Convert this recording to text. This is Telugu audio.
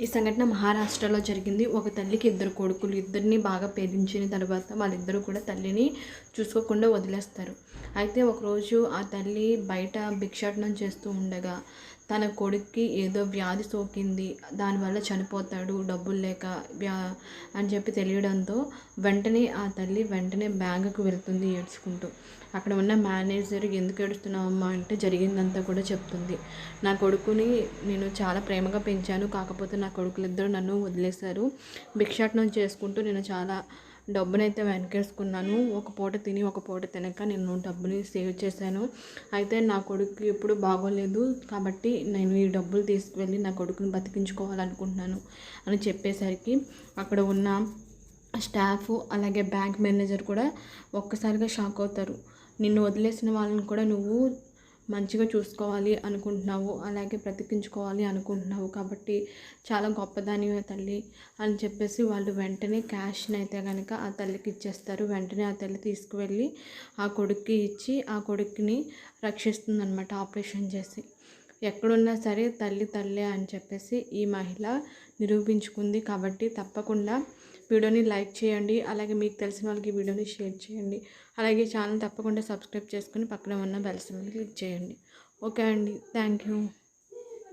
ఈ సంఘటన మహారాష్ట్రలో జరిగింది. ఒక తల్లికి ఇద్దరు కొడుకులు ఇద్దరిని బాగా పేదించిన తర్వాత వాళ్ళిద్దరూ కూడా తల్లిని చూసుకోకుండా వదిలేస్తారు. అయితే ఒకరోజు ఆ తల్లి బయట భిక్షాటనం చేస్తూ ఉండగా తన కొడుక్కి ఏదో వ్యాధి సోకింది దానివల్ల చనిపోతాడు డబ్బులు లేక వ్యా అని చెప్పి తెలియడంతో వెంటనే ఆ తల్లి వెంటనే బ్యాంకుకు వెళ్తుంది ఏడ్చుకుంటూ. అక్కడ ఉన్న మేనేజర్ ఎందుకు ఏడుస్తున్నావమ్మా? అంటే జరిగిందంతా కూడా చెప్తుంది. నా కొడుకుని నేను చాలా ప్రేమగా పెంచాను కాకపోతే నా కొడుకులిద్దరూ నన్ను వదిలేశారు. భిక్షాటనం చేసుకుంటూ నేను చాలా డబ్బునైతే వెనకేసుకున్నాను. ఒక పూట తిని ఒక పూట తినక నేను డబ్బుని సేవ్ చేశాను. అయితే నా కొడుకు ఎప్పుడు బాగోలేదు కాబట్టి నేను ఈ డబ్బులు తీసుకువెళ్ళి నా కొడుకుని బతికించుకోవాలనుకుంటున్నాను అని చెప్పేసరికి అక్కడ ఉన్న స్టాఫ్ అలాగే బ్యాంక్ మేనేజర్ కూడా ఒక్కసారిగా షాక్ అవుతారు. నిన్ను వదిలేసిన వాళ్ళని కూడా నువ్వు మంచిగా చూసుకోవాలి అనుకుంటున్నావు అలాగే బ్రతికించుకోవాలి అనుకుంటున్నావు కాబట్టి చాలా గొప్పదానివే తల్లి అని చెప్పేసి వాళ్ళు వెంటనే క్యాష్ని అయితే కనుక ఆ తల్లికి ఇచ్చేస్తారు. వెంటనే ఆ తల్లి తీసుకువెళ్ళి ఆ కొడుక్కి ఇచ్చి ఆ కొడుకుని రక్షిస్తుందనమాట ఆపరేషన్ చేసి. ఎక్కడున్నా సరే తల్లి తల్లే అని చెప్పేసి ఈ మహిళ నిరూపించుకుంది కాబట్టి తప్పకుండా వీడియోని లైక్ చేయండి. అలాగే మీకు తెలిసిన వాళ్ళకి వీడియోని షేర్ చేయండి. అలాగే ఛానల్ తప్పకుండా సబ్స్క్రైబ్ చేసుకుని పక్కన ఉన్న బెల్ సింబల్ క్లిక్ చేయండి. ఓకే అండి. Thank you.